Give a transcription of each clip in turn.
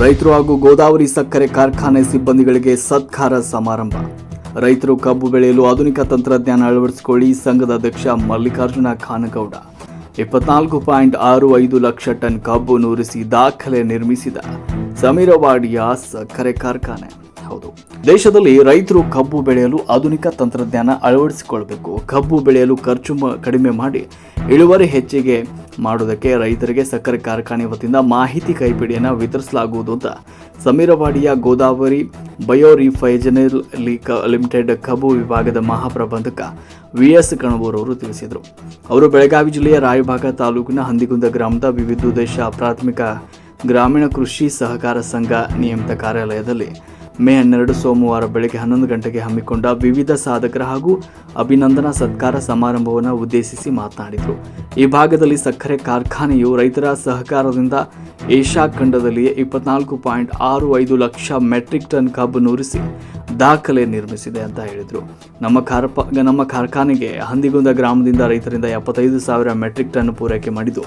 ರೈತರು ಹಾಗೂ ಗೋದಾವರಿ ಸಕ್ಕರೆ ಕಾರ್ಖಾನೆ ಸಿಬ್ಬಂದಿಗಳಿಗೆ ಸತ್ಕಾರ ಸಮಾರಂಭ. ರೈತರು ಕಬ್ಬು ಬೆಳೆಯಲು ಆಧುನಿಕ ತಂತ್ರಜ್ಞಾನ ಅಳವಡಿಸಿಕೊಳ್ಳಿ, ಸಂಘದ ಅಧ್ಯಕ್ಷ ಮಲ್ಲಿಕಾರ್ಜುನ ಖಾನಗೌಡ. ಇಪ್ಪತ್ನಾಲ್ಕು ಪಾಯಿಂಟ್ ಆರು ಐದು ಲಕ್ಷ ಟನ್ ಕಬ್ಬು ನೂರಿಸಿ ದಾಖಲೆ ನಿರ್ಮಿಸಿದ ಸಮೀರವಾಡಿಯ ಸಕ್ಕರೆ ಕಾರ್ಖಾನೆ. ಹೌದು. ದೇಶದಲ್ಲಿ ರೈತರು ಕಬ್ಬು ಬೆಳೆಯಲು ಆಧುನಿಕ ತಂತ್ರಜ್ಞಾನ ಅಳವಡಿಸಿಕೊಳ್ಬೇಕು. ಕಬ್ಬು ಬೆಳೆಯಲು ಖರ್ಚು ಕಡಿಮೆ ಮಾಡಿ ಇಳುವರಿ ಹೆಚ್ಚಿಗೆ ಮಾಡುವುದಕ್ಕೆ ರೈತರಿಗೆ ಸಕ್ಕರೆ ಕಾರ್ಖಾನೆ ವತಿಯಿಂದ ಮಾಹಿತಿ ಕೈಪಿಡಿಯನ್ನು ವಿತರಿಸಲಾಗುವುದು ಅಂತ ಸಮೀರವಾಡಿಯ ಗೋದಾವರಿ ಬಯೋರಿಫೈಜನಲ್ ಲಿಮಿಟೆಡ್ ಕಬ್ಬು ವಿಭಾಗದ ಮಹಾಪ್ರಬಂಧಕ ವಿ ಎಸ್ ಕಣಬೂರ್ ಅವರು ತಿಳಿಸಿದರು. ಅವರು ಬೆಳಗಾವಿ ಜಿಲ್ಲೆಯ ರಾಯಭಾಗ ತಾಲೂಕಿನ ಹಂದಿಗುಂದ ಗ್ರಾಮದ ವಿವಿಧೋದ್ದೇಶ ಪ್ರಾಥಮಿಕ ಗ್ರಾಮೀಣ ಕೃಷಿ ಸಹಕಾರ ಸಂಘ ನಿಯಮಿತ ಕಾರ್ಯಾಲಯದಲ್ಲಿ ಮೇ ಹನ್ನೆರಡು ಸೋಮವಾರ ಬೆಳಗ್ಗೆ ಹನ್ನೊಂದು ಗಂಟೆಗೆ ಹಮ್ಮಿಕೊಂಡ ವಿವಿಧ ಸಾಧಕರ ಹಾಗೂ ಅಭಿನಂದನಾ ಸತ್ಕಾರ ಸಮಾರಂಭವನ್ನು ಉದ್ದೇಶಿಸಿ ಮಾತನಾಡಿದರು. ಈ ಭಾಗದಲ್ಲಿ ಸಕ್ಕರೆ ಕಾರ್ಖಾನೆಯು ರೈತರ ಸಹಕಾರದಿಂದ ಏಷ್ಯಾ ಖಂಡದಲ್ಲಿಯೇ ಇಪ್ಪತ್ನಾಲ್ಕು ಪಾಯಿಂಟ್ ಆರು ಐದು ಲಕ್ಷ ಮೆಟ್ರಿಕ್ ಟನ್ ಕಬ್ಬು ನೂರಿಸಿ ದಾಖಲೆ ನಿರ್ಮಿಸಿದೆ ಅಂತ ಹೇಳಿದರು. ನಮ್ಮ ಕಾರ್ಪ, ನಮ್ಮ ಕಾರ್ಖಾನೆಗೆ ಹಂದಿಗುಂದ ಗ್ರಾಮದಿಂದ ರೈತರಿಂದ ಎಪ್ಪತ್ತೈದು ಸಾವಿರ ಮೆಟ್ರಿಕ್ ಟನ್ ಪೂರೈಕೆ ಮಾಡಿದ್ದು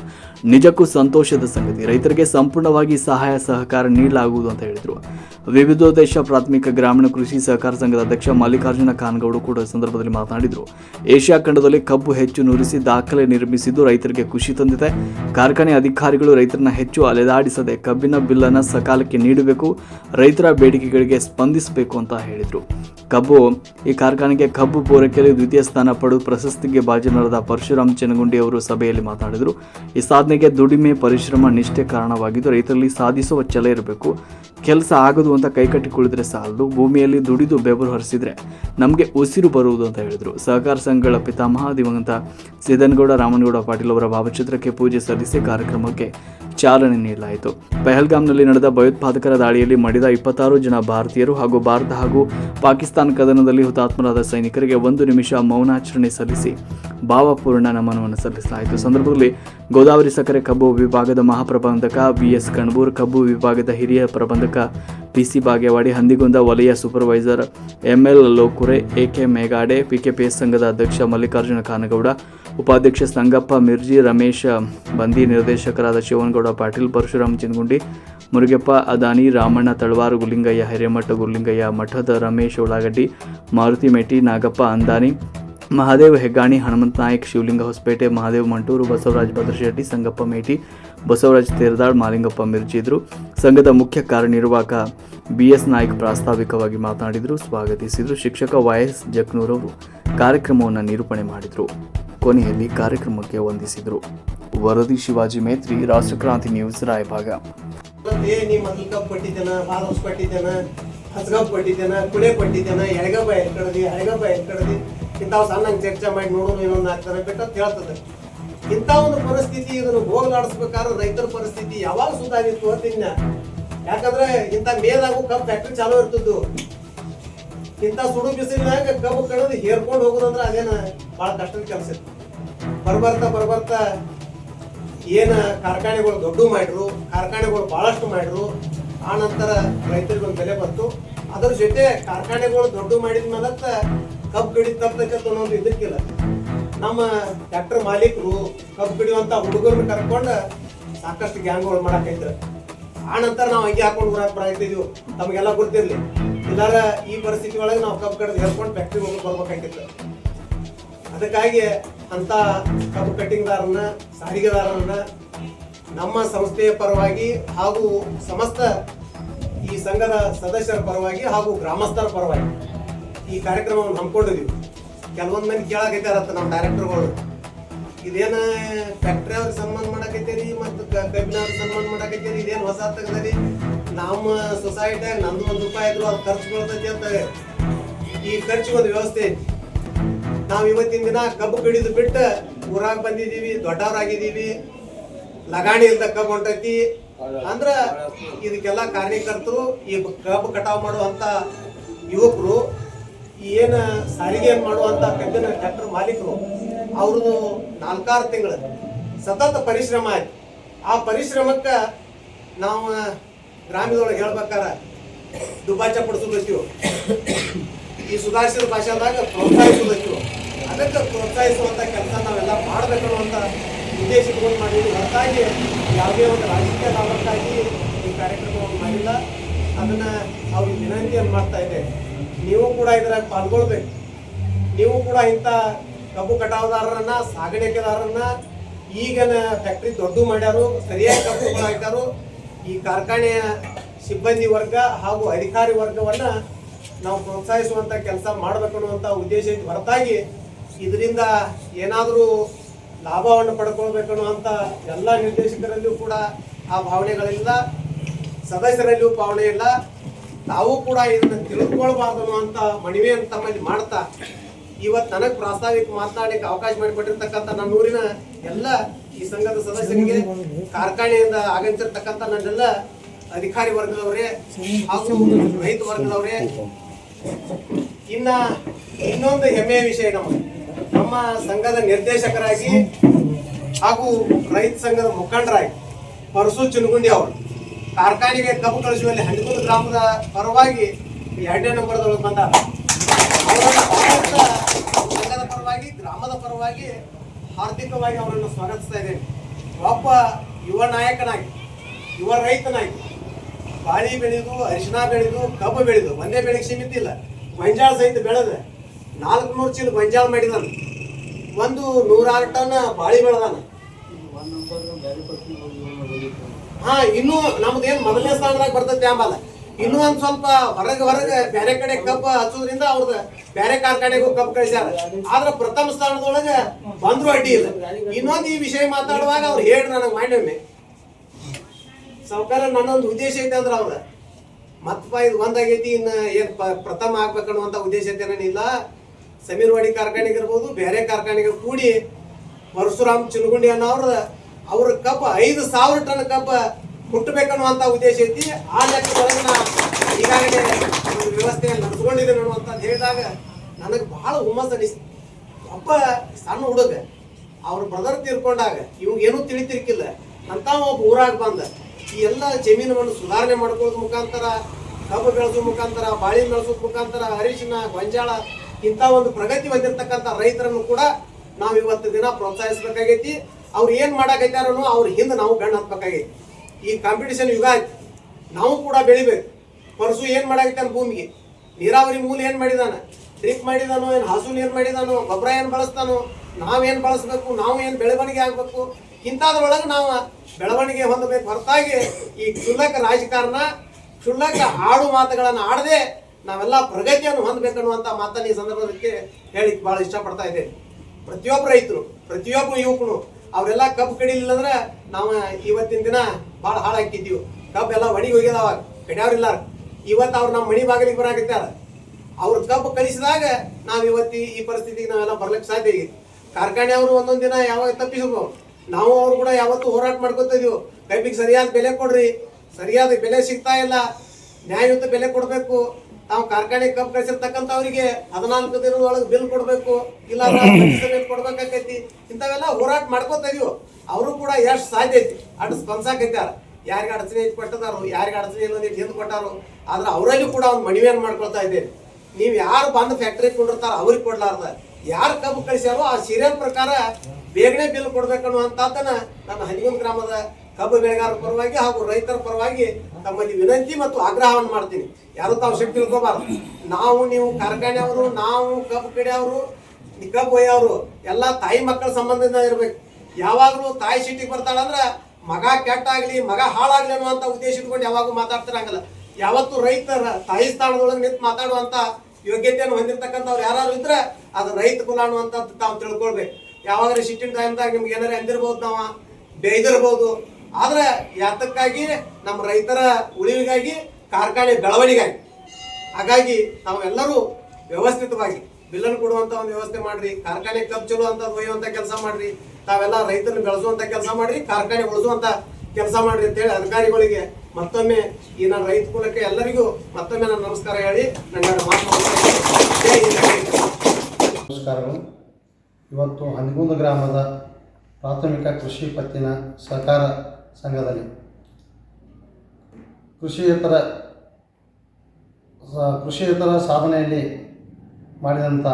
ನಿಜಕ್ಕೂ ಸಂತೋಷದ ಸಂಗತಿ. ರೈತರಿಗೆ ಸಂಪೂರ್ಣವಾಗಿ ಸಹಾಯ ಸಹಕಾರ ನೀಡಲಾಗುವುದು ಅಂತ ಹೇಳಿದರು. ಪ್ರಾಥಮಿಕ ಗ್ರಾಮೀಣ ಕೃಷಿ ಸಹಕಾರ ಸಂಘದ ಅಧ್ಯಕ್ಷ ಮಲ್ಲಿಕಾರ್ಜುನ ಖಾನ್ಗೌಡ ಕೂಡ ಸಂದರ್ಭದಲ್ಲಿ ಮಾತನಾಡಿದರು. ಏಷ್ಯಾ ಖಂಡದಲ್ಲಿ ಕಬ್ಬು ಹೆಚ್ಚು ನುರಿಸಿ ದಾಖಲೆ ನಿರ್ಮಿಸಿದ್ದು ರೈತರಿಗೆ ಖುಷಿ ತಂದಿದೆ. ಕಾರ್ಖಾನೆ ಅಧಿಕಾರಿಗಳು ರೈತರನ್ನ ಹೆಚ್ಚು ಅಲೆದಾಡಿಸದೆ ಕಬ್ಬಿನ ಬಿಲ್ಲನ್ನು ಸಕಾಲಕ್ಕೆ ನೀಡಬೇಕು, ರೈತರ ಬೇಡಿಕೆಗಳಿಗೆ ಸ್ಪಂದಿಸಬೇಕು ಅಂತ ಹೇಳಿದರು. ಕಬ್ಬು, ಈ ಕಾರ್ಖಾನೆಗೆ ಕಬ್ಬು ಪೂರೈಕೆಯಲ್ಲಿ ದ್ವಿತೀಯ ಸ್ಥಾನ ಪಡೆದು ಪ್ರಶಸ್ತಿಗೆ ಭಾಜನರಾದ ಪರಶುರಾಮ್ ಚೆನ್ನಗುಂಡಿ ಅವರು ಸಭೆಯಲ್ಲಿ ಮಾತನಾಡಿದರು. ಈ ಸಾಧನೆಗೆ ದುಡಿಮೆ, ಪರಿಶ್ರಮ, ನಿಷ್ಠೆ ಕಾರಣವಾಗಿದ್ದು ರೈತರಲ್ಲಿ ಸಾಧಿಸುವ ಛಲ ಇರಬೇಕು. ಕೆಲಸ ಆಗದು ಅಂತ ಕೈಕಟ್ಟಿ ಕುಳಿದ್ರೆ ಸಾಲದು, ಭೂಮಿಯಲ್ಲಿ ದುಡಿದು ಬೆವರು ಹರಿಸಿದ್ರೆ ನಮಗೆ ಉಸಿರು ಬರುವುದು ಅಂತ ಹೇಳಿದರು. ಸಹಕಾರ ಸಂಘಗಳ ಪಿತಾಮಹ ದಿವಂಗತ ಸಿದ್ದನಗೌಡ, ರಾಮನಗೌಡ ಪಾಟೀಲ್ ಅವರ ಭಾವಚಿತ್ರಕ್ಕೆ ಪೂಜೆ ಸಲ್ಲಿಸಿ ಕಾರ್ಯಕ್ರಮಕ್ಕೆ ಚಾಲನೆ ನೀಡಲಾಯಿತು. ಪೆಹಲ್ಗಾಮ್ನಲ್ಲಿ ನಡೆದ ಭಯೋತ್ಪಾದಕರ ದಾಳಿಯಲ್ಲಿ ಮಡಿದ ಇಪ್ಪತ್ತಾರು ಜನ ಭಾರತೀಯರು ಹಾಗೂ ಭಾರತ ಹಾಗೂ ಪಾಕಿಸ್ತಾನ ಕದನದಲ್ಲಿ ಹುತಾತ್ಮರಾದ ಸೈನಿಕರಿಗೆ ಒಂದು ನಿಮಿಷ ಮೌನಾಚರಣೆ ಸಲ್ಲಿಸಿ ಭಾವಪೂರ್ಣ ನಮನವನ್ನು ಸಲ್ಲಿಸಲಾಯಿತು. ಸಂದರ್ಭದಲ್ಲಿ ಗೋದಾವರಿ ಸಕ್ಕರೆ ಕಬ್ಬು ವಿಭಾಗದ ಮಹಾಪ್ರಬಂಧಕ ಬಿ ಎಸ್ ಕಣಬೂರ್, ಕಬ್ಬು ವಿಭಾಗದ ಹಿರಿಯ ಪ್ರಬಂಧಕ ಪಿ ಸಿ ಬಾಗೇವಾಡಿ, ಹಂದಿಗುಂದ ವಲಯ supervisor M L Lokure A K Megade PKPS ಸಂಘದ ಅಧ್ಯಕ್ಷ ಮಲ್ಲಿಕಾರ್ಜುನ ಖಾನಗೌಡ ಉಪಾಧ್ಯಕ್ಷ ಸಂಗಪ್ಪ, ಮಿರ್ಜಿ, ರಮೇಶ, ಬಂದಿ ನಿರ್ದೇಶಕರಾದ ಶಿವನಗೌಡ, ಪಾಟೀಲ್, ಪರಶುರಾಮ್ ಚಿನ್ಗುಂಡಿ, ಮುರುಗಪ್ಪ, ಅದಾನಿ, ರಾಮಣ್ಣ, ತಳವಾರು ಗುಲಿಂಗಯ್ಯ ಹಿರೇಮಠ ಗುಲಿಂಗಯ್ಯ ಮಠದ ರಮೇಶ್, ಉಳ್ಳಾಗಡ್ಡಿ, ಮಾರುತಿ ಮೇಟಿ, ನಾಗಪ್ಪ, ಅಂದಾನಿ, ಮಹಾದೇವ್ ಹೆಗ್ಗಾಣಿ, ಹನುಮಂತ ನಾಯಕ್, ಶಿವಲಿಂಗ ಹೊಸಪೇಟೆ, ಮಹಾದೇವ್ ಮಂಟೂರು, ಬಸವರಾಜ್ ಭದ್ರಶೆಟ್ಟಿ, ಸಂಗಪ್ಪ ಮೇಟಿ, ಬಸವರಾಜ್ ತೇರದಾಳ್, ಮಾಲಿಂಗಪ್ಪ ಮಿರ್ಜಿದ್ರು ಸಂಘದ ಮುಖ್ಯ ಕಾರ್ಯನಿರ್ವಾಹಕ ಬಿ ಎಸ್ ನಾಯ್ಕ್ ಪ್ರಾಸ್ತಾವಿಕವಾಗಿ ಮಾತನಾಡಿದರು, ಸ್ವಾಗತಿಸಿದರು. ಶಿಕ್ಷಕ ವೈ ಎಸ್ ಜಕ್ನೂರವರು ಕಾರ್ಯಕ್ರಮವನ್ನು ನಿರೂಪಣೆ ಮಾಡಿದರು. ಕೊನೆಯಲ್ಲಿ ಕಾರ್ಯಕ್ರಮಕ್ಕೆ ವಂದಿಸಿದರು. ವರದಿ ಶಿವಾಜಿ ಮೇತ್ರಿ, ರಾಷ್ಟ್ರಕ್ರಾಂತಿ ನ್ಯೂಸ್ ರಾಯಭಾಗ. ನೀ ಹಸ್ಗಪ್ ಪಟ್ಟಿದ್ದೇನ ಕುಳೆ ಪಟ್ಟಿದ್ದೇನ ಎಳಗಬ್ಬ ಎಲ್ ಕಡದಿ ಹಳಗಬ್ಬ ಎಲ್ ಕಡದಿ ಇಂಥವು ಸಣ್ಣ ಚರ್ಚೆ ಮಾಡಿ ನೋಡೋದು ಇನ್ನೊಂದು ಆಗ್ತಾರೆ ಬೇಕಂತ ಹೇಳ್ತದೆ ಇಂಥ ಒಂದು ಪರಿಸ್ಥಿತಿ ಇದನ್ನು ಹೋಗಲಾಡಿಸ್ಬೇಕಾದ್ರೆ ರೈತರ ಪರಿಸ್ಥಿತಿ ಯಾವಾಗ ಸುಧಾರಿತ್ತು ಅಂತ ಇನ್ನ ಯಾಕಂದ್ರೆ ಇಂಥ ಮೇಲಾಗೂ ಕಪ್ ಫ್ಯಾಕ್ಟ್ರಿ ಚಾಲೂ ಇರ್ತಿದ್ದು ಇಂಥ ಸುಡು ಬಿಸಿಲಿನಾಗ ಕಬ್ಬು ಕಡದು ಹೇರ್ಕೊಂಡು ಹೋಗೋದಂದ್ರೆ ಅದೇನ ಭಾಳ ಕಷ್ಟದ ಕೆಲಸ ಇತ್ತು. ಬರ್ಬರ್ತಾ ಬರ್ಬರ್ತಾ ಏನ ಕಾರ್ಖಾನೆಗಳು ದೊಡ್ಡ ಮಾಡಿದ್ರು, ಕಾರ್ಖಾನೆಗಳು ಬಹಳಷ್ಟು ಮಾಡಿದ್ರು, ಆ ನಂತರ ರೈತರಿಗೆ ಒಂದು ಬೆಲೆ ಬಂತು. ಅದ್ರ ಜೊತೆ ಕಾರ್ಖಾನೆಗಳು ದೊಡ್ಡ ಮಾಡಿದ ಮೇಲತ್ತ ಕಬ್ಬು ಕಡಿ ತಪ್ಪಬೇಕಂತ ಅನ್ನೋದು ಇದಕ್ಕಿಲ್ಲ. ನಮ್ಮ ಟ್ರ್ಯಾಕ್ಟರ್ ಮಾಲೀಕರು ಕಬ್ಬು ಕಡಿಯುವಂತ ಹುಡುಗರನ್ನ ಕರ್ಕೊಂಡು ಸಾಕಷ್ಟು ಗ್ಯಾಂಗ್ಗಳು ಮಾಡಾಕೈತ್ರ ಆ ನಂತರ ನಾವು ಅಂಗಿ ಹಾಕೊಂಡು ಊರಾಗ ಬರಾಕ್ತಿದ್ವು ತಮಗೆಲ್ಲ ಗೊತ್ತಿರ್ಲಿ. ಇಲ್ಲಾರ ಈ ಪರಿಸ್ಥಿತಿ ಒಳಗೆ ನಾವು ಕಬ್ಬು ಕಡ್ದು ಹೇಳ್ಕೊಂಡು ಫ್ಯಾಕ್ಟ್ರಿ ಹೋಗಿ ಬರ್ಬೇಕಾಗಿತ್ತು ಅದಕ್ಕಾಗಿ ಅಂತ ಕಬ್ಬು ಕಟ್ಟಿಂಗ್ದಾರನ್ನ ಸಾರಿಗೆದಾರರನ್ನ ನಮ್ಮ ಸಂಸ್ಥೆಯ ಪರವಾಗಿ ಹಾಗೂ ಸಮಸ್ತ ಈ ಸಂಘದ ಸದಸ್ಯರ ಪರವಾಗಿ ಹಾಗೂ ಗ್ರಾಮಸ್ಥರ ಪರವಾಗಿ ಈ ಕಾರ್ಯಕ್ರಮವನ್ನು ಹಮ್ಮಿಕೊಂಡಿದ್ದೀವಿ. ಕೆಲವೊಂದು ಮಂದಿ ಕೇಳಾಕೈತಾರತ್ತ ನಮ್ಮ ಡೈರೆಕ್ಟರ್ಗಳು ಇದೇನ ಫ್ಯಾಕ್ಟ್ರಿ ಅವ್ರಿಗೆ ಸನ್ಮಾನ ಮಾಡಕೈತೀರಿ ಮತ್ತು ಕಬ್ಬಿನ ಅವ್ರಿಗೆ ಸನ್ಮಾನ ಮಾಡಕೈತೀರಿ ಇದೇನು ಹೊಸ ತೆಗ್ದರಿ ನಮ್ಮ ಸೊಸೈಟಿಯಾಗ ನಂದು ಒಂದು ರೂಪಾಯಿ ಇದ್ರು ಅದು ಖರ್ಚು ಬರ್ತೈತಿ ಅಂತ ಈ ಖರ್ಚಿಗೆ ಒಂದು ವ್ಯವಸ್ಥೆ ಐತಿ. ನಾವು ಇವತ್ತಿನ ದಿನ ಕಬ್ಬು ಕಡಿದು ಬಿಟ್ಟು ಊರಾಗ ಬಂದಿದೀವಿ ದೊಡ್ಡವರಾಗಿದ್ದೀವಿ ಲಗಾಣಿ ಇಲ್ದ ಕಬ್ಬು ಹೊಂಟೈತಿ. ಅಂದ್ರ ಇದಕ್ಕೆಲ್ಲ ಕಾರ್ಯಕರ್ತರು ಈ ಕಬ್ಬು ಕಟಾವ್ ಮಾಡುವಂತ ಯುವಕರು ಏನ ಸಾರಿಗೆ ಮಾಡುವಂತ ಕಬ್ಬಿನ ಟ್ರ್ಯಾಕ್ಟರ್ ಮಾಲೀಕರು, ಅವ್ರದ್ದು ನಾಲ್ಕಾರು ತಿಂಗಳು ಸತತ ಪರಿಶ್ರಮ ಆಯ್ತು. ಆ ಪರಿಶ್ರಮಕ್ಕ ನಾವು ಗ್ರಾಮದೊಳಗೆ ಹೇಳ್ಬೇಕಾರ, ದುಬಾಚ ಪಡಿಸೋದಕ್ಕಿವು. ಈ ಸುಧಾರಿಸಿದ ಭಾಷೆದಾಗ ಪ್ರೋತ್ಸಾಹಿಸೋದಕ್ಕಿವು. ಅದಕ್ಕೆ ಪ್ರೋತ್ಸಾಹಿಸುವಂಥ ಕೆಲಸ ನಾವೆಲ್ಲ ಮಾಡಬೇಕು ಅಂತ ಉದ್ದೇಶ ಇಟ್ಕೊಂಡು ಮಾಡಿದ್ವಿ. ಹೊರತಾಗಿ ಯಾವುದೇ ಒಂದು ರಾಜಕೀಯ ಲಾಭಕ್ಕಾಗಿ ಈ ಕಾರ್ಯಕ್ರಮವನ್ನು ಮಾಡಿಲ್ಲ. ಅದನ್ನು ಅವ್ರಿಗೆ ವಿನಂತಿಯನ್ನು ಮಾಡ್ತಾ ಇದ್ದೆ ನೀವು ಕೂಡ ಇದರಾಗ ಪಾಲ್ಗೊಳ್ಬೇಕು. ನೀವು ಕೂಡ ಇಂಥ ಕಬ್ಬು ಕಟಾವುದಾರರನ್ನ ಸಾಗಾಣಿಕೆದಾರರನ್ನ ಈಗಿನ ಫ್ಯಾಕ್ಟ್ರಿ ದೊಡ್ಡ ಮಾಡ್ಯಾರು, ಸರಿಯಾಗಿ ಕಬ್ಬು ಹಾಕ್ಯಾರು. ಈ ಕಾರ್ಖಾನೆಯ ಸಿಬ್ಬಂದಿ ವರ್ಗ ಹಾಗೂ ಅಧಿಕಾರಿ ವರ್ಗವನ್ನು ನಾವು ಪ್ರೋತ್ಸಾಹಿಸುವಂಥ ಕೆಲಸ ಮಾಡಬೇಕು ಅನ್ನುವಂಥ ಉದ್ದೇಶ ಇತ್ತು ಹೊರತಾಗಿ ಇದರಿಂದ ಏನಾದರೂ ಲಾಭವನ್ನು ಪಡ್ಕೊಳ್ಬೇಕನ್ನುವಂಥ ಎಲ್ಲ ನಿರ್ದೇಶಕರಲ್ಲಿಯೂ ಕೂಡ ಆ ಭಾವನೆಗಳಿಲ್ಲ, ಸದಸ್ಯರಲ್ಲಿಯೂ ಭಾವನೆ ಇಲ್ಲ. ತಾವು ಕೂಡ ಇದನ್ನು ತಿಳಿದುಕೊಳ್ಬಾರ್ದು ಅನ್ನುವಂಥ ಮನವಿಯನ್ನು ತಮ್ಮಲ್ಲಿ ಮಾಡ್ತಾ, ಇವತ್ತು ನನಗೆ ಪ್ರಾಸ್ತಾವಿಕ ಮಾತನಾಡಲಿಕ್ಕೆ ಅವಕಾಶ ಮಾಡಿಕೊಟ್ಟಿರ್ತಕ್ಕಂಥ ನನ್ನ ಊರಿನ ಎಲ್ಲ ಈ ಸಂಘದ ಸದಸ್ಯರಿಗೆ ಕಾರ್ಖಾನೆಯಿಂದ ಆಗಮಿಸಿರ್ತಕ್ಕಂಥ ನನ್ನೆಲ್ಲ ಅಧಿಕಾರಿ ವರ್ಗದವರೇ ಹಾಗೂ ರೈತ ವರ್ಗದವರೇ. ಇನ್ನ ಇನ್ನೊಂದು ಹೆಮ್ಮೆಯ ವಿಷಯ ನಮ್ಮ ನಮ್ಮ ಸಂಘದ ನಿರ್ದೇಶಕರಾಗಿ ಹಾಗೂ ರೈತ ಸಂಘದ ಮುಖಂಡರಾಗಿ ಪರಸು ಚುನಗುಂಡಿ ಅವರು. ಕಾರ್ಖಾನೆಗೆ ಕಬ್ಬು ಕಳಿಸುವಲ್ಲಿ ಹಂಡಿಕೊಂಡ ಗ್ರಾಮದ ಪರವಾಗಿ ಎರಡನೇ ನಂಬರ್ದೊಳಗೆ ಬಂದಾರ. ಸಂಘದ ಪರವಾಗಿ, ಗ್ರಾಮದ ಪರವಾಗಿ ಹಾರ್ದಿಕವಾಗಿ ಅವರನ್ನು ಸ್ವಾಗತಿಸ್ತಾ ಇದ್ದೇನೆ. ಒಬ್ಬ ಯುವ ನಾಯಕನಾಗಿ ಯುವ ರೈತನಾಗಿ ಬಾಳಿ ಬೆಳೆದು ಅರಿಶಿನ ಬೆಳೆದು ಕಬ್ಬು ಬೆಳೆದು ಒಂದೇ ಬೆಳೆಗೆ ಸೀಮಿತ ಇಲ್ಲ ಮಂಜಾಳ ಸಹಿತ ಬೆಳೆದ ನಾಲ್ಕು ನೂರು ಚೀಲ ಮಂಜಾಳ ಮಾಡಿದಾನ. ಒಂದು ನೂರಾರು ಟನ್ ಬಾಳಿ ಬೆಳೆದಾನ. ಹಾ ಇನ್ನು ನಮ್ದೇನ್ ಮೊದಲನೇ ಸ್ಥಾನದಾಗ ಬರ್ತೈತೆ ಅಂಬಲ್ಲ ಇನ್ನೂ ಒಂದ್ ಸ್ವಲ್ಪ ಹೊರಗೆ ಹೊರಗೆ ಬೇರೆ ಕಡೆ ಕಬ್ಬು ಹಚ್ಚೋದ್ರಿಂದ ಅವ್ರದ್ದು ಬೇರೆ ಕಾರ್ಖಾನೆಗೂ ಕಬ್ಬು ಕಳಿಸ್ಯಾರ. ಆದ್ರೆ ಪ್ರಥಮ ಸ್ಥಾನದೊಳಗೆ ಬಂದ್ರು ಅಡ್ಡಿ ಇಲ್ಲ. ಇನ್ನೊಂದು ಈ ವಿಷಯ ಮಾತಾಡುವಾಗ ಅವ್ರು ಹೇಳಿ ನನಗೆ ಮಾಡಿ ಸಾವುಕಾರ ನನ್ನೊಂದು ಉದ್ದೇಶ ಐತೆ ಅಂದ್ರೆ ಅವ್ರ ಮತ್ತಪ್ಪ ಇದು ಒಂದಾಗೈತಿ, ಇನ್ನ ಏನ್ ಪ್ರಥಮ ಆಗ್ಬೇಕನ್ನುವಂತ ಉದ್ದೇಶ ಐತೇನಿಲ್ಲ ಸಮೀರ್ವಾಡಿ ಕಾರ್ಖಾನೆಗೆ ಇರ್ಬೋದು, ಬೇರೆ ಕಾರ್ಖಾನೆಗೆ ಕೂಡಿ ಪರಶುರಾಮ್ ಚಿನಗುಂಡಿ ಅನ್ನೋರ್ ಅವ್ರ ಕಬ್ಬ ಐದು ಸಾವಿರ ಟನ್ ಕಬ್ಬ ಹುಟ್ಟಬೇಕನ್ನುವಂತ ಉದ್ದೇಶ ಐತಿ. ಆ ಲೆಕ್ಕದೊಳಗಿನ ಈಗಾಗಲೇ ವ್ಯವಸ್ಥೆಯನ್ನು ವ್ಯವಸ್ಥೆ ನೋಡುವಂತ ಹೇಳಿದಾಗ ನನಗೆ ಬಹಳ ಹುಮ್ಮಸ್ ಅನಿಸ್ತು. ಒಬ್ಬ ಸಣ್ಣ ಹುಡುಗ, ಅವ್ರ ಬ್ರದರ್ ತೀರ್ಕೊಂಡಾಗ ಇವ್ ಏನೂ ತಿಳಿತಿರ್ಕಿಲ್ಲ. ಅಂತ ಒಬ್ಬ ಊರಾಗ ಬಂದ. ಈ ಎಲ್ಲ ಜಮೀನವನ್ನು ಸುಧಾರಣೆ ಮಾಡ್ಕೊಳ್ಳೋದ್ ಮುಖಾಂತರ, ಕಬ್ಬು ಬೆಳೆಸೋ ಮುಖಾಂತರ, ಬಾಳಿ ಬೆಳೆಸೋದ್ ಮುಖಾಂತರ, ಅರಿಶಿನ, ಗೊಂಜಾಳ ಇಂಥ ಒಂದು ಪ್ರಗತಿ ಹೊಂದಿರತಕ್ಕಂಥ ರೈತರನ್ನು ಕೂಡ ನಾವು ಇವತ್ತು ದಿನ ಪ್ರೋತ್ಸಾಹಿಸ್ಬೇಕಾಗೈತಿ. ಅವ್ರು ಏನು ಮಾಡಾಕೈತಾರನು ಅವ್ರ ಹಿಂದೆ ನಾವು ಗಣ್ಣ ಹತ್ಬೇಕಾಗೈತಿ. ಈ ಕಾಂಪಿಟೇಷನ್ ಯುಗ ಆಯ್ತು ನಾವು ಕೂಡ ಬೆಳಿಬೇಕು. ಪರಸು ಏನು ಮಾಡಾಕೈತಾನ ಭೂಮಿಗೆ? ನೀರಾವರಿ ಮೂಲ ಏನು ಮಾಡಿದಾನ? ಡ್ರಿಪ್ ಮಾಡಿದಾನೋ, ಏನು ಹಸು ನೀರ್ ಮಾಡಿದಾನೋ, ಗೊಬ್ಬರ ಏನು ಬಳಸ್ತಾನೋ ನಾವೇನು ಬಳಸಬೇಕು, ನಾವು ಏನು ಬೆಳವಣಿಗೆ ಆಗಬೇಕು? ಇಂಥದ್ರೊಳಗೆ ನಾವು ಬೆಳವಣಿಗೆ ಹೊಂದಬೇಕು. ಹೊರತಾಗಿ ಈ ಕ್ಷುಲ್ಲಕ ರಾಜಕಾರಣ, ಕ್ಷುಲ್ಲಕ ಆಡು ಮಾತುಗಳನ್ನು ಆಡದೆ ನಾವೆಲ್ಲ ಪ್ರಗತಿಯನ್ನು ಹೊಂದಬೇಕನ್ನುವಂತ ಮಾತನ್ನ ಈ ಸಂದರ್ಭದಲ್ಲಿ ಹೇಳಿ ಬಹಳ ಇಷ್ಟಪಡ್ತಾ ಇದ್ದೇನೆ. ಪ್ರತಿಯೊಬ್ಬ ರೈತರು, ಪ್ರತಿಯೊಬ್ಬ ಯುವಕನು ಅವರೆಲ್ಲ ಕಬ್ಬು ಕಡಿಲಿಲ್ಲ ಅಂದ್ರೆ ನಾವು ಇವತ್ತಿನ ದಿನ ಭಾಳ ಹಾಳಾಕಿದ್ದೀವಿ ಕಬ್ಬು ಎಲ್ಲ ಒಣಗಿ ಹೋಗ್ಯದ ಅವಾಗ. ಕಡಿಯವ್ರಿಲ್ಲ ಇವತ್ತು ಅವ್ರು ನಮ್ಮ ಮಣಿ ಬಾಗಿಲಿಗೆ ಬರಾಕತ್ಯಾರ. ಅವ್ರ ಕಬ್ಬು ಕಳಿಸಿದಾಗ ನಾವು ಇವತ್ತು ಈ- ಪರಿಸ್ಥಿತಿಗೆ ನಾವೆಲ್ಲ ಬರ್ಲಿಕ್ಕೆ ಸಾಧ್ಯ ಆಗಿತ್ತು ಕಾರ್ಖಾನೆ ಅವರು ಒಂದೊಂದು ದಿನ ಯಾವಾಗ ತಪ್ಪಿಸ್ಬೋದು ನಾವು ಅವ್ರು ಕೂಡ ಯಾವತ್ತೂ ಹೋರಾಟ ಮಾಡ್ಕೊತ ಇದೀವಿ. ಕಬ್ಬಿಗೆ ಸರಿಯಾದ ಬೆಲೆ ಕೊಡ್ರಿ. ಸರಿಯಾದ ಬೆಲೆ ಸಿಗ್ತಾ ಇಲ್ಲ. ನ್ಯಾಯಯುತ ಬೆಲೆ ಕೊಡಬೇಕು. ನಾವು ಕಾರ್ಖಾನೆ ಕಬ್ಬು ಕಳಿಸಿರ್ತಕ್ಕಂಥವ್ರಿಗೆ ಹದಿನಾಲ್ಕು ದಿನದೊಳಗೆ ಬಿಲ್ ಕೊಡಬೇಕು ಇಲ್ಲ ಕೊಡ್ಬೇಕಾಕೈತಿ. ಇಂಥವೆಲ್ಲ ಹೋರಾಟ ಮಾಡ್ಕೊತಾ ಇದೀವಿ? ಅವರು ಕೂಡ ಎಷ್ಟು ಸಾಧ್ಯ ಐತಿ. ಅಡ್ ಸ್ಪಂದಾಕೈತಾರ ಯಾರಿಗೆ ಅಡಚಣೆ ಕೊಟ್ಟದಾರು, ಯಾರಿಗೆ ಅಡಚಣೆ ಇಲ್ಲ ನೀವು ಹಿಂದೆ ಕೊಟ್ಟಾರು. ಆದ್ರೆ ಅವರಲ್ಲಿ ಕೂಡ ಒಂದು ಮನವಿಯನ್ನು ಮಾಡ್ಕೊಳ್ತಾ ಇದ್ದೇನೆ ನೀವು ಯಾರು ಬಂದು ಫ್ಯಾಕ್ಟ್ರಿ ಕೊಂಡಿರ್ತಾರ ಅವ್ರಿಗೆ ಕೊಡ್ಲಾರ್ದ. ಯಾರು ಕಬ್ಬು ಕಳಿಸ್ಯಾರೋ ಆ ಸೀರಿಯಲ್ ಪ್ರಕಾರ ಬೇಗನೆ ಬಿಲ್ ಕೊಡ್ಬೇಕನ್ನುವಂಥದ್ದನ್ನ ನಮ್ಮ ಹನಿಗುಂದ್ ಗ್ರಾಮದ ಕಬ್ಬು ಬೆಳೆಗಾರರ ಪರವಾಗಿ ಹಾಗೂ ರೈತರ ಪರವಾಗಿ ತಮ್ಮಲ್ಲಿ ವಿನಂತಿ ಮತ್ತು ಆಗ್ರಹವನ್ನು ಮಾಡ್ತೀನಿ. ಯಾರು ತಾವು ಶಕ್ತಿ ತಿಳ್ಕೋಬಾರ್ದು ನಾವು ನೀವು ಕಾರ್ಖಾನೆಯವರು ನಾವು ಕಬ್ಬು ಕಡೆಯವರು ಕಬ್ಬು ಒಯ್ಯವರು ಎಲ್ಲ ತಾಯಿ ಮಕ್ಕಳ ಸಂಬಂಧದಿಂದ ಇರಬೇಕು. ಯಾವಾಗಲೂ ತಾಯಿ ಸಿಟ್ಟಿಗೆ ಬರ್ತಾಳಂದ್ರ ಮಗ ಕೆಟ್ಟಾಗ್ಲಿ, ಮಗ ಹಾಳಾಗ್ಲಿ ಅನ್ನುವಂಥ ಉದ್ದೇಶ ಇಟ್ಕೊಂಡು ಯಾವಾಗೂ ಮಾತಾಡ್ತಾರಂಗಲ್ಲ ಯಾವತ್ತು ರೈತರ ತಾಯಿ ಸ್ಥಾನದೊಳಗೆ ನಿಂತು ಮಾತಾಡುವಂಥ ಯೋಗ್ಯತೆಯನ್ನು ಹೊಂದಿರತಕ್ಕಂಥವ್ರು ಯಾರು ಇದ್ರೆ ಅದು ರೈತ ಕುಲ ಅನ್ನುವಂಥದ್ದು ತಾವು ತಿಳ್ಕೊಳ್ಬೇಕು. ಯಾವಾಗಲೂ ಸಿಟ್ಟಿನ ಟೈಮ್ದಾಗ ನಿಮ್ಗೆ ಏನಾರ ಅಂದಿರ್ಬೋದು ನಾವು? ಬೇಯ್ದಿರ್ಬೋದು ಆದ್ರೆ ಯಾತಕ್ಕಾಗಿ ನಮ್ಮ ರೈತರ ಉಳಿವಿಗಾಗಿ, ಕಾರ್ಖಾನೆ ಬೆಳವಣಿಗಾಗಿ. ಹಾಗಾಗಿ ನಾವೆಲ್ಲರೂ ವ್ಯವಸ್ಥಿತವಾಗಿ ಬಿಲ್ಲನ್ನು ಕೊಡುವಂತ ಒಂದು ವ್ಯವಸ್ಥೆ ಮಾಡ್ರಿ, ಕಾರ್ಖಾನೆ ಕಬ್ ಅಂತ ಒಯ್ಯುವಂತ ಕೆಲಸ ಮಾಡ್ರಿ, ತಾವೆಲ್ಲ ರೈತರನ್ನ ಬೆಳೆಸುವಂತ ಕೆಲಸ ಮಾಡ್ರಿ, ಕಾರ್ಖಾನೆ ಉಳಿಸುವಂತ ಕೆಲಸ ಮಾಡ್ರಿ ಅಂತೇಳಿ ಅಧಿಕಾರಿಗಳಿಗೆ ಮತ್ತೊಮ್ಮೆ ಈ ನನ್ನ ರೈತ ಕುಲಕ್ಕೆ ಎಲ್ಲರಿಗೂ ಮತ್ತೊಮ್ಮೆ ನನ್ನ ನಮಸ್ಕಾರ ಹೇಳಿ, ನನ್ನ ಮಾತು ನಮಸ್ಕಾರಗಳು ಇವತ್ತು ಹನಗುಂದ ಗ್ರಾಮದ ಪ್ರಾಥಮಿಕ ಕೃಷಿ ಪತ್ತಿನ ಸಹಕಾರ ಸಂಘದಲ್ಲಿ. ಕೃಷಿಯೇತರ ಕೃಷಿಯೇತರ ಸಾಧನೆಯಲ್ಲಿ ಮಾಡಿದಂಥ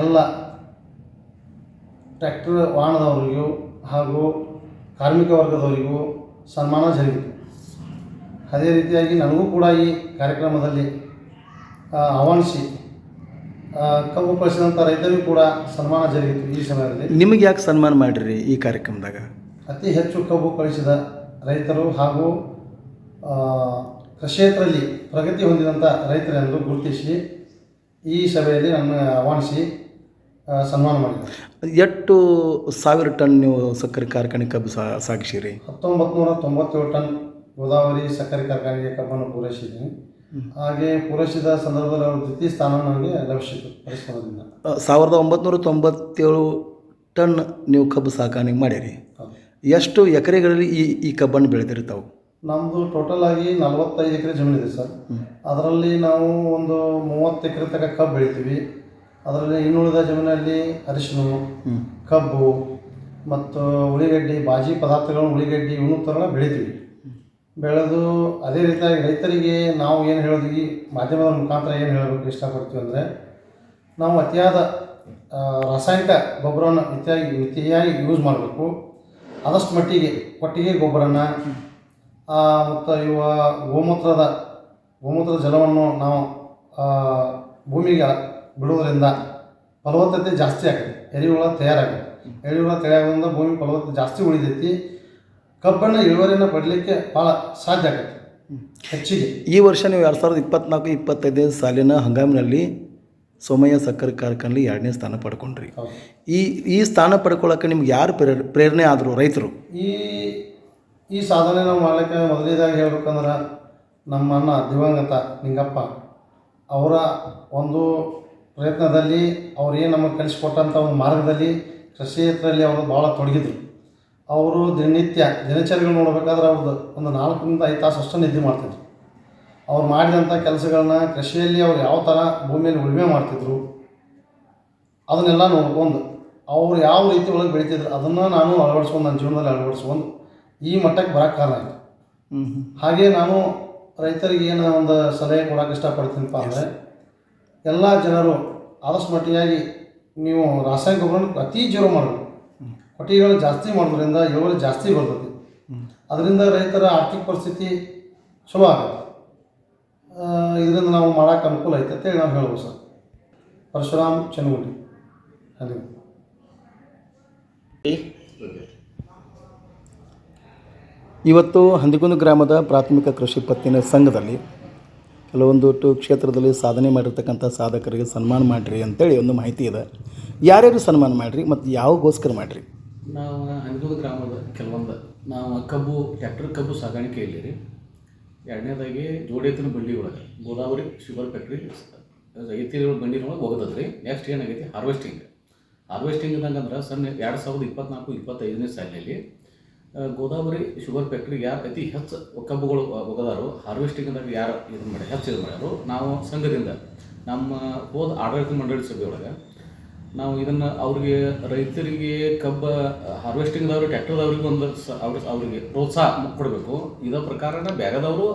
ಎಲ್ಲ ಟ್ರ್ಯಾಕ್ಟರ್ ವಾಹನದವರಿಗೂ ಹಾಗೂ ಕಾರ್ಮಿಕ ವರ್ಗದವರಿಗೂ ಸನ್ಮಾನ ಜರುಗಿತು. ಅದೇ ರೀತಿಯಾಗಿ ನನಗೂ ಕೂಡ ಈ ಕಾರ್ಯಕ್ರಮದಲ್ಲಿ ಆಹ್ವಾನಿಸಿ ಕಬ್ಬು ಕಳಿಸಿದಂಥ ರೈತರಿಗೂ ಕೂಡ ಸನ್ಮಾನ ಜರುಗಿತು ಈ ಸಮಯದಲ್ಲಿ. ನಿಮಗೆ ಯಾಕೆ ಸನ್ಮಾನ ಮಾಡಿರಿ ಈ ಕಾರ್ಯಕ್ರಮದಾಗ? ಅತಿ ಹೆಚ್ಚು ಕಬ್ಬು ಕಳಿಸಿದ ರೈತರು ಹಾಗೂ ಕ್ಷೇತ್ರದಲ್ಲಿ ಪ್ರಗತಿ ಹೊಂದಿದಂಥ ರೈತರೆಂದು ಗುರುತಿಸಿ ಈ ಸಭೆಯಲ್ಲಿ ನನ್ನ ಆಹ್ವಾನಿಸಿ ಸನ್ಮಾನ ಮಾಡಿದ್ದಾರೆ ಎಷ್ಟು ಸಾವಿರ ಟನ್ ನೀವು ಸಕ್ಕರೆ ಕಾರ್ಖಾನೆ ಕಬ್ಬು ಸಾ ಸಾಗಿಸಿರಿ? ಹತ್ತೊಂಬತ್ತು ನೂರ ತೊಂಬತ್ತೇಳು ಟನ್ ಗೋದಾವರಿ ಸಕ್ಕರೆ ಕಾರ್ಖಾನೆಗೆ ಕಬ್ಬನ್ನು ಪೂರೈಸಿದ್ದೀನಿ. ಹಾಗೆ ಪೂರೈಸಿದ ಸಂದರ್ಭದಲ್ಲಿ ಅವರು ದ್ವಿತೀಯ ಸ್ಥಾನ ನನಗೆ ಲಭಿಸಿತು ಪರಿಶ್ರಮದಿಂದ. ಸಾವಿರದ ಒಂಬತ್ನೂರ ತೊಂಬತ್ತೇಳು ಟನ್ ನೀವು ಕಬ್ಬು ಸಾಕಾಣಿಕೆ ಮಾಡಿರಿ. ಎಷ್ಟು ಎಕರೆಗಳಲ್ಲಿ ಈ ಈ ಕಬ್ಬನ್ನು ಬೆಳೆದಿರ್ತಾವೆ ನಮ್ಮದು ಟೋಟಲ್ ಆಗಿ ನಲವತ್ತೈದು ಎಕರೆ ಇದೆ ಸರ್. ಅದರಲ್ಲಿ ನಾವು ಒಂದು ಮೂವತ್ತು ಎಕರೆ ತನಕ ಕಬ್ಬು ಬೆಳಿತೀವಿ. ಅದರಲ್ಲಿ ಇನ್ನುಳಿದ ಜಮೀನಲ್ಲಿ ಅರಿಶಿನ ಕಬ್ಬು ಮತ್ತು ಉಳಿಗಡ್ಡೆ ಬಾಜಿ ಪದಾರ್ಥಗಳನ್ನು ಉಳಿಗಡ್ಡೆ ಇವನು ಥರ ಬೆಳಿತೀವಿ. ಬೆಳೆದು ಅದೇ ರೀತಿಯಾಗಿ ರೈತರಿಗೆ ನಾವು ಏನು ಹೇಳೋದು ಈ ಮಾಧ್ಯಮದ ಮುಖಾಂತರ ಏನು ಹೇಳಬೇಕು ಇಷ್ಟಪಡ್ತೀವಿ ಅಂದರೆ ನಾವು ಅತಿಯಾದ ರಾಸಾಯನಿಕ ಗೊಬ್ಬರವನ್ನು ಮಿತಿಯಾಗಿ ಮಿತಿಯಾಗಿ ಯೂಸ್ ಮಾಡಬೇಕು. ಆದಷ್ಟು ಮಟ್ಟಿಗೆ ಕೊಟ್ಟಿಗೆ ಗೊಬ್ಬರನ ಮತ್ತು ಇವ ಗೋಮೂತ್ರದ ಗೋಮೂತ್ರದ ಜಲವನ್ನು ನಾವು ಭೂಮಿಗೆ ಬಿಡುವುದರಿಂದ ಫಲವತ್ತತೆ ಜಾಸ್ತಿ ಆಗುತ್ತೆ. ಎರೆಹುಳ ತಯಾರಾಗುತ್ತೆ. ಎರೆಹುಳ ತಯಾರಾಗೋದ್ರಿಂದ ಭೂಮಿ ಫಲವತ್ತತೆ ಜಾಸ್ತಿ ಉಳಿದೈತಿ ಕಬ್ಬಣ್ಣ ಇಳುವರಿಯನ್ನು ಪಡಲಿಕ್ಕೆ ಭಾಳ ಸಾಧ್ಯ ಆಗುತ್ತೆ. ಹೆಚ್ಚಿಗೆ. ಈ ವರ್ಷ ನೀವು ಎರಡು ಸಾವಿರದ ಇಪ್ಪತ್ನಾಲ್ಕು ಇಪ್ಪತ್ತೈದನೇ ಸಾಲಿನ ಹಂಗಾಮಿನಲ್ಲಿ ಸೋಮಯ್ಯ ಸಕ್ಕರೆ ಕಾರ್ಖಾನೆಯಲ್ಲಿ ಎರಡನೇ ಸ್ಥಾನ ಪಡ್ಕೊಂಡ್ರಿ. ಈ ಈ ಸ್ಥಾನ ಪಡ್ಕೊಳ್ಳೋಕೆ ನಿಮ್ಗೆ ಯಾರು ಪ್ರೇರ ಪ್ರೇರಣೆ ಆದರು ರೈತರು? ಈ ಈ ಸಾಧನೆ ನಾವು ಮಾಡಲಿಕ್ಕೆ ಮೊದಲೇದಾಗಿ ಹೇಳ್ಬೇಕಂದ್ರೆ ನಮ್ಮ ಅಣ್ಣ ದಿವಂಗತ ನಿಂಗಪ್ಪ ಅವರ ಒಂದು ಪ್ರಯತ್ನದಲ್ಲಿ ಅವ್ರು ಏನು ನಮಗೆ ಕಲಿಸ್ಕೊಟ್ಟಂಥ ಒಂದು ಮಾರ್ಗದಲ್ಲಿ ಕೃಷಿಯೇತರಲ್ಲಿ ಅವರು ಭಾಳ ತೊಡಗಿದ್ರು. ಅವರು ದಿನನಿತ್ಯ ದಿನಚರಿಗಳು ನೋಡಬೇಕಾದ್ರೆ ಅವ್ರದ್ದು ಒಂದು ನಾಲ್ಕರಿಂದ ಐದು ತಾಸು ಅಷ್ಟು ನಿದ್ದೆ ಮಾಡ್ತಿದ್ರು. ಅವ್ರು ಮಾಡಿದಂಥ ಕೆಲಸಗಳನ್ನ ಕೃಷಿಯಲ್ಲಿ ಅವ್ರು ಯಾವ ಥರ ಭೂಮಿಯಲ್ಲಿ ಉಳುಮೆ ಮಾಡ್ತಿದ್ರು ಅದನ್ನೆಲ್ಲ ನೋಡ್ಕೊಂಡು ಅವ್ರು ಯಾವ ರೀತಿ ಒಳಗೆ ಬೆಳೀತಿದ್ರು ಅದನ್ನು ನಾನು ಅಳವಡಿಸ್ಕೊಂಡು ನನ್ನ ಜೀವನದಲ್ಲಿ ಅಳವಡಿಸ್ಕೊಂಡು ಈ ಮಟ್ಟಕ್ಕೆ ಬರೋಕ್ಕೆ ಕಾರಣ ಆಯಿತು. ಹಾಗೆ ನಾನು ರೈತರಿಗೆ ಏನು ಒಂದು ಸಲಹೆ ಕೊಡೋಕೆ ಇಷ್ಟಪಡ್ತೀನಪ್ಪ ಅಂದರೆ ಎಲ್ಲ ಜನರು ಆದಷ್ಟು ಮಟ್ಟಿಗಾಗಿ ನೀವು ರಾಸಾಯನಿಕ ಗೊಬ್ಬರನ ಅತಿ ಜೀವ ಮಾಡಬೇಕು. ಕೊಟ್ಟಿಗೆಗಳು ಜಾಸ್ತಿ ಮಾಡೋದ್ರಿಂದ ಇಳುವರಿ ಜಾಸ್ತಿ ಬರ್ತೈತಿ ಅದರಿಂದ ರೈತರ ಆರ್ಥಿಕ ಪರಿಸ್ಥಿತಿ ಚಲೋ ಆಗುತ್ತೆ. ಇದರಿಂದ ನಾವು ಮಾಡೋಕ್ಕೆ ಅನುಕೂಲ ಐತೆ ಅಂತೇಳಿ ನಾವು ಹೇಳ್ಬೋದು ಸರ್. ಪರಶುರಾಮ್ ಚನ್ನಗುಂಡಿ ಅಲ್ಲಿ ಇವತ್ತು ಹಂದಿಗುಂದ ಗ್ರಾಮದ ಪ್ರಾಥಮಿಕ ಕೃಷಿ ಪತ್ತಿನ ಸಂಘದಲ್ಲಿ ಕೆಲವೊಂದು ಕ್ಷೇತ್ರದಲ್ಲಿ ಸಾಧನೆ ಮಾಡಿರ್ತಕ್ಕಂಥ ಸಾಧಕರಿಗೆ ಸನ್ಮಾನ ಮಾಡಿರಿ ಅಂತೇಳಿ ಒಂದು ಮಾಹಿತಿ ಇದೆ. ಯಾರ್ಯಾರು ಸನ್ಮಾನ ಮಾಡಿರಿ ಮತ್ತು ಯಾವಾಗೋಸ್ಕರ ಮಾಡಿರಿ? ನಾವು ಹಂದಿಗುಂದ ಗ್ರಾಮದ ಕೆಲವೊಂದು. ನಾವು ಕಬ್ಬು ಟ್ಯಾಕ್ಟರ್ ಕಬ್ಬು ಸಾಗಾಣಿಕೆಯಲ್ಲಿ ರೀ ಎರಡನೇದಾಗಿ ಜೋಡೇತಿನ ಬಂಡಿ ಒಳಗೆ, ಗೋದಾವರಿ, ಶುಗರ್ ಫ್ಯಾಕ್ಟ್ರಿ ಎತ್ತಿ ಬಂಡಿನೊಳಗೆ ಒಳಗೆ ರೀ ನೆಕ್ಸ್ಟ್ ಏನಾಗೈತಿ? ಹಾರ್ವೆಸ್ಟಿಂಗ್ ಹಾರ್ವೆಸ್ಟಿಂಗ್ ಅಂದ್ರೆ ಸಣ್ಣ ಎರಡು ಸಾವಿರದ ಇಪ್ಪತ್ನಾಲ್ಕು, ಇಪ್ಪತ್ತೈದನೇ ಸಾಲಿನಲ್ಲಿ ಗೋದಾವರಿ, ಶುಗರ್ ಫ್ಯಾಕ್ಟ್ರಿ ಯಾರು ಅತಿ ಹೆಚ್ಚು ಕಬ್ಬುಗಳು ಒಗದಾರೋ ಹಾರ್ವೆಸ್ಟಿಂಗ್ದಾಗ ಯಾರು ಇದು ಮಾಡಿ ಹೆಚ್ಚು ಇದು ಮಾಡ್ಯಾರೋ? ನಾವು ಸಂಘದಿಂದ ನಮ್ಮ ಹೋದ ಆಡಳಿತ ಮಂಡಳಿ ಸಭೆಯೊಳಗೆ ನಾವು ಇದನ್ನ ಅವ್ರಿಗೆ ರೈತರಿಗೆ ಕಬ್ಬ ಹಾರ್ವೆಸ್ಟಿಂಗ್ದವ್ರು ಟ್ಯಾಕ್ಟರ್ದವ್ರಿಗೆ ಒಂದು ಸ, ಅವ್ರ, ಅವ್ರಿಗೆ ಪ್ರೋತ್ಸಾಹ ಕೊಡಬೇಕು. ಇದರ ಪ್ರಕಾರನ ಬೇರೆದವರು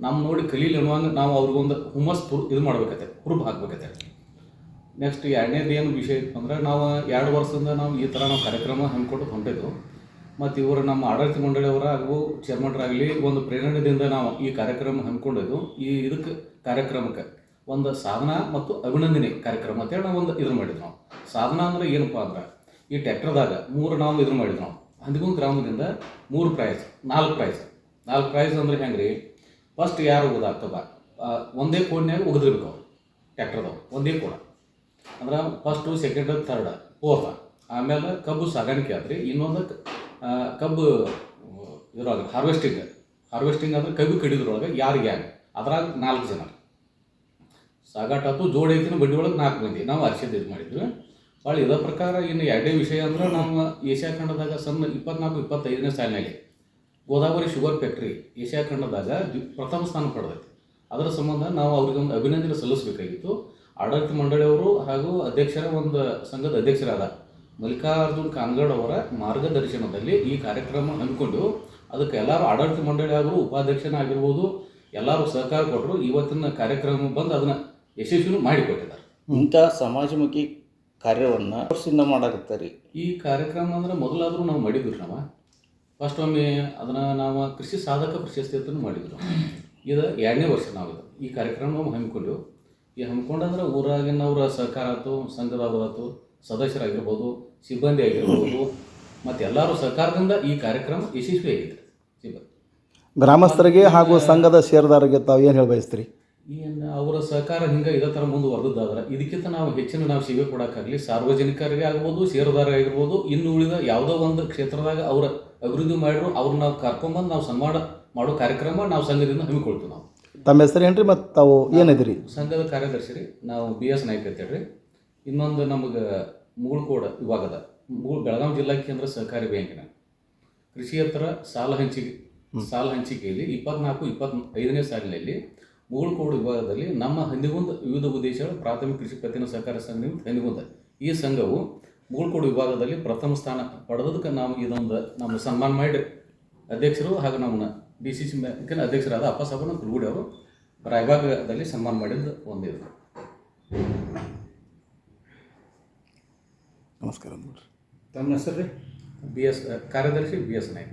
ನಮ್ಮ ನೋಡಿ ಕಲೀಲಿ ಅನ್ನುವಂಗೆ ನಾವು ಅವ್ರಿಗೊಂದು ಹುಮ್ಮಸ್ ಪುರ್ ಇದು ಮಾಡ್ಬೇಕತ್ತೆ ಹುರುಬ್ ಹಾಕ್ಬೇಕತ್ತೆ. ನೆಕ್ಸ್ಟ್ ಎರಡನೇದು ಏನು ವಿಷಯ ಅಂದ್ರೆ ನಾವು ಎರಡು ವರ್ಷದಿಂದ ನಾವು ಈ ಥರ ನಾವು ಕಾರ್ಯಕ್ರಮ ಹಮ್ಮಿಕೊಂಡು ಹೊಂಟಿದ್ದು ಮತ್ತು ಇವರು ನಮ್ಮ ಆಡಳಿತ ಮಂಡಳಿಯವರ ಹಾಗೂ ಚೇರ್ಮನ್ರಾಗಲಿ ಒಂದು ಪ್ರೇರಣೆಯಿಂದ ನಾವು ಈ ಕಾರ್ಯಕ್ರಮ ಹಮ್ಮಿಕೊಂಡಿದ್ದು ಈ ಇದಕ್ಕೆ ಕಾರ್ಯಕ್ರಮಕ್ಕೆ ಒಂದು ಸಾಧನ ಮತ್ತು ಅಭಿನಂದನೆ ಕಾರ್ಯಕ್ರಮ ಅಂತೇಳಿ ನಾವು ಒಂದು ಇದನ್ನು ಮಾಡಿದ್ವಿ ನಾವು. ಸಾಧನ ಅಂದ್ರೆ ಏನಪ್ಪ ಅಂದ್ರೆ, ಈ ಟ್ರ್ಯಾಕ್ಟರ್ದಾಗ ಮೂರು ನಾವು ಇದನ್ನು ಮಾಡಿದ್ವಿ ನಾವು. ಹಂದಿಗುಂದ್ ಗ್ರಾಮದಿಂದ ಮೂರು ಪ್ರೈಸ್ ನಾಲ್ಕು ಪ್ರೈಸ್ ನಾಲ್ಕು ಪ್ರೈಸ್ ಅಂದ್ರೆ ಹೆಂಗೆ ರೀ ಫಸ್ಟ್ ಯಾರು ಓದಾಗ್ತದ ಒಂದೇ ಕೋಡ್ನ್ಯಾಗ ಉಗಿದಿರ್ಬೇಕು ಅವ್ರು, ಟ್ರ್ಯಾಕ್ಟರ್ದವ್ರು. ಒಂದೇ ಕೋಣ ಅಂದ್ರೆ ಫಸ್ಟು ಸೆಕೆಂಡ್ ಥರ್ಡ್ ಫೋರ್ತ್ ಆಮೇಲೆ ಕಬ್ಬು ಸಾಗಾಣಿಕೆ ಆದ್ರಿ ಇನ್ನೊಂದು ಕಬ್ಬು, ಇದ್ರೊಳಗೆ ಹಾರ್ವೆಸ್ಟಿಂಗ್ ಹಾರ್ವೆಸ್ಟಿಂಗ್ ಅಂದ್ರೆ ಕಬ್ಬು ಕಡಿದ್ರೊಳಗೆ ಯಾರಿಗೆ ಯಾರು ಅದ್ರಾಗ ನಾಲ್ಕು ಜನ. ಸಾಗಾಟ ಆತು ಜೋಡಿ ಐತಿನ ಬಡ್ಡಿ ಒಳಗೆ ನಾಲ್ಕು ಮಂದಿ. ನಾವು ಅರ್ಷದ ಇದು ಮಾಡಿದ್ವಿ. ಭಾಳ ಇದ ಪ್ರಕಾರ ಇನ್ನು ಎರಡೇ ವಿಷಯ ಅಂದ್ರೆ ನಮ್ಮ ಏಷ್ಯಾ ಖಂಡದಾಗ ಸಣ್ಣ ಇಪ್ಪತ್ನಾಲ್ಕು, ಇಪ್ಪತ್ತೈದನೇ ಸಾಲಿನಲ್ಲಿ ಗೋದಾವರಿ ಶುಗರ್ ಫ್ಯಾಕ್ಟ್ರಿ ಏಷ್ಯಾ ಖಂಡದಾಗ ಪ್ರಥಮ ಸ್ಥಾನ ಪಡೆದೈತಿ. ಅದರ ಸಂಬಂಧ ನಾವು ಅವ್ರಿಗೆ ಒಂದು ಅಭಿನಂದನೆ ಸಲ್ಲಿಸಬೇಕಾಗಿತ್ತು. ಆಡಳಿತ ಮಂಡಳಿಯವರು ಹಾಗೂ ಅಧ್ಯಕ್ಷರ ಒಂದು ಸಂಘದ ಅಧ್ಯಕ್ಷರಾದ ಮಲ್ಲಿಕಾರ್ಜುನ್ ಕಾನ್ಗಡ್ ಅವರ ಮಾರ್ಗದರ್ಶನದಲ್ಲಿ ಈ ಕಾರ್ಯಕ್ರಮ ಹಮ್ಮಿಕೊಂಡು ಅದಕ್ಕೆ ಎಲ್ಲರೂ ಆಡಳಿತ ಮಂಡಳಿ ಆಗಿರ್ಬೋದು ಉಪಾಧ್ಯಕ್ಷನಾಗಿರ್ಬೋದು, ಎಲ್ಲರೂ ಸಹಕಾರ ಕೊಟ್ಟರು ಇವತ್ತಿನ ಕಾರ್ಯಕ್ರಮ ಬಂದು ಅದನ್ನು ಯಶಸ್ವಿನೂ ಮಾಡಿಕೊಟ್ಟಿದ್ದಾರೆ. ಇಂಥ ಸಮಾಜಮುಖಿ ಕಾರ್ಯವನ್ನು ವರ್ಷದಿಂದ ಮಾಡಾಕತ್ತಾರೆ ಈ ಕಾರ್ಯಕ್ರಮ ಅಂದ್ರೆ ಮೊದಲಾದರೂ ನಾವು ಮಾಡಿದ್ವಿ ನಾವು. ಫಸ್ಟ್ ಒಮ್ಮೆ ಅದನ್ನು ನಾವು ಕೃಷಿ ಸಾಧಕ ಪ್ರಶಸ್ತಿ ಅಂತ ಮಾಡಿದ್ರು ಇದು ಎರಡನೇ ವರ್ಷ ನಾವು ಇದು. ಈ ಕಾರ್ಯಕ್ರಮ ನಾವು ಹಮ್ಮಿಕೊಂಡೆವು. ಈ ಹಮ್ಮಿಕೊಂಡಂದ್ರೆ ಊರಾಗಿನವರ ಸಹಕಾರ ಆಯ್ತು ಸಂಘದವರಾಯ್ತು ಸದಸ್ಯರಾಗಿರ್ಬೋದು ಸಿಬ್ಬಂದಿ ಆಗಿರ್ಬೋದು ಮತ್ತು ಎಲ್ಲರೂ ಸಹಕಾರದಿಂದ ಈ ಕಾರ್ಯಕ್ರಮ ಯಶಸ್ವಿಯಾಗಿದೆ ಸಿಬ್ಬಂದಿ. ಗ್ರಾಮಸ್ಥರಿಗೆ ಹಾಗೂ ಸಂಘದ ಷೇರುದಾರರಿಗೆ ತಾವು ಏನು ಹೇಳಿ ಬಯಸ್ತೀರಿ? ಏನು ಅವರ ಸಹಕಾರ ಹಿಂಗೆ ಇದೇ ಥರ ಮುಂದುವರೆದಾದ್ರೆ ಇದಕ್ಕಿಂತ ನಾವು ಹೆಚ್ಚಿನ ನಾವು ಸೇವೆ ಕೊಡೋಕ್ಕಾಗಲಿ ಸಾರ್ವಜನಿಕರಿಗೆ ಆಗ್ಬೋದು ಷೇರುದಾರ ಆಗಿರ್ಬೋದು ಇನ್ನು ಉಳಿದ ಯಾವುದೋ ಒಂದು ಕ್ಷೇತ್ರದಾಗ ಅವರ ಅಭಿವೃದ್ಧಿ ಮಾಡಿದ್ರು ಅವ್ರನ್ನ ನಾವು ಕರ್ಕೊಂಬಂದು ನಾವು ಸನ್ಮಾನ ಮಾಡೋ ಕಾರ್ಯಕ್ರಮ ನಾವು ಸಂಘದಿಂದ ಹಮ್ಮಿಕೊಳ್ತೀವಿ ನಾವು. ತಮ್ಮ ಹೆಸರು ಏನ್ರಿ ರೀ ಮತ್ತು ತಾವು ಏನಿದ್ರಿ ಸಂಘದ ಕಾರ್ಯದರ್ಶಿ ರೀ ನಾವು ಬಿ ಎಸ್ ನಾಯ್ಕ ಅಂತೇಳಿ ಇನ್ನೊಂದು ನಮಗೆ ಮೂಳ್ಕೋಡ ವಿಭಾಗದ ಮೂಳ್ ಬೆಳಗಾವಿ ಜಿಲ್ಲಾ ಕೇಂದ್ರ ಸಹಕಾರಿ ಬ್ಯಾಂಕಿನ. ಕೃಷಿಯೇತರ ಸಾಲ ಹಂಚಿಕೆ ಸಾಲ ಹಂಚಿಕೆಯಲ್ಲಿ ಇಪ್ಪತ್ನಾಲ್ಕು ಇಪ್ಪತ್ತೈದನೇ ಸಾಲಿನಲ್ಲಿ ಮುಗುಳ್ಕೋಡು ವಿಭಾಗದಲ್ಲಿ ನಮ್ಮ ಹಂದಿಗುಂದ ವಿವಿಧ ಉದ್ದೇಶಗಳ ಪ್ರಾಥಮಿಕ ಕೃಷಿ ಪತ್ತಿನ ಸಹಕಾರ ಸಂಘ ನಿಮಿತ್ತ ಹಂದಿಗುಂದ. ಈ ಸಂಘವು ಮುಗುಳ್ಕೋಡು ವಿಭಾಗದಲ್ಲಿ ಪ್ರಥಮ ಸ್ಥಾನ ಪಡೆದದಕ್ಕೆ ನಾವು ಇದೊಂದು ನಮ್ಮ ಸನ್ಮಾನ ಮಾಡಿ ಅಧ್ಯಕ್ಷರು ಹಾಗೂ ನಮ್ಮನ್ನ ಡಿ ಸಿ ಸಿ ಬ್ಯಾಂಕಿನ ಅಧ್ಯಕ್ಷರಾದ ಅಪ್ಪ ಸಾಬನ ಕುಲಗುಡಿ ಅವರು ರಾಯಭಾಗದಲ್ಲಿ ಸನ್ಮಾನ ಮಾಡಿದ್ದು ಒಂದಿದೆ ನಮಸ್ಕಾರ ನೋಡ್ರಿ ತಮ್ಮ ಹೆಸರು ರೀ? ಬಿ ಎಸ್ ಕಾರ್ಯದರ್ಶಿ ಬಿ ಎಸ್ ನಾಯ್ಕ.